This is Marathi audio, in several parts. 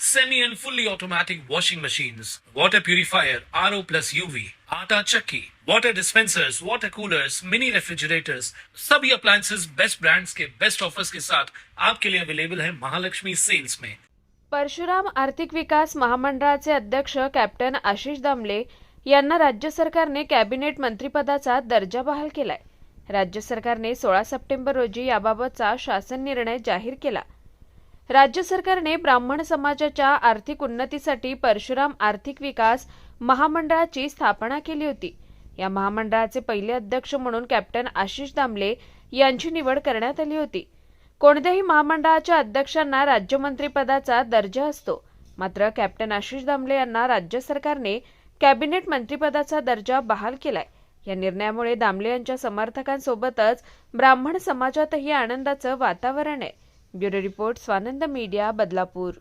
semi and fully automatic washing machines, water purifier, RO plus UV, आटा चक्की, water dispensers, water coolers, mini refrigerators, सभी appliances. बेस्ट ब्रांड्स के बेस्ट ऑफर्स के साथ आपके लिए अवेलेबल है महालक्ष्मी सेल्स में परशुराम आर्थिक विकास महामंडळाचे अध्यक्ष कॅप्टन आशिष दामले यांना राज्य सरकारने कॅबिनेट मंत्रीपदाचा दर्जा बहाल केलाय. राज्य सरकारने सोळा सप्टेंबर रोजी याबाबतचा शासन निर्णय जाहीर केला. राज्य सरकारने ब्राह्मण समाजाच्या आर्थिक उन्नतीसाठी परशुराम आर्थिक विकास महामंडळाची स्थापना केली होती. या महामंडळाचे पहिले अध्यक्ष म्हणून कॅप्टन आशिष दामले यांची निवड करण्यात आली होती. कोणत्याही महामंडळाच्या अध्यक्षांना राज्यमंत्रीपदाचा दर्जा असतो. मात्र कॅप्टन आशिष दामले यांना राज्य सरकारने कॅबिनेट मंत्रीपदाचा दर्जा बहाल केलाय. या निर्णयामुळे दामले यांच्या समर्थकांसोबतच ब्राह्मण समाजातही आनंदाचं वातावरण आहे. Bureau report Swanand media Badlapur.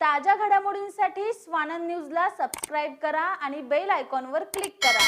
ताज्या घडामोडींसाठी स्वानंद न्यूजला सबस्क्राईब करा आणि बेल आयकॉनवर क्लिक करा.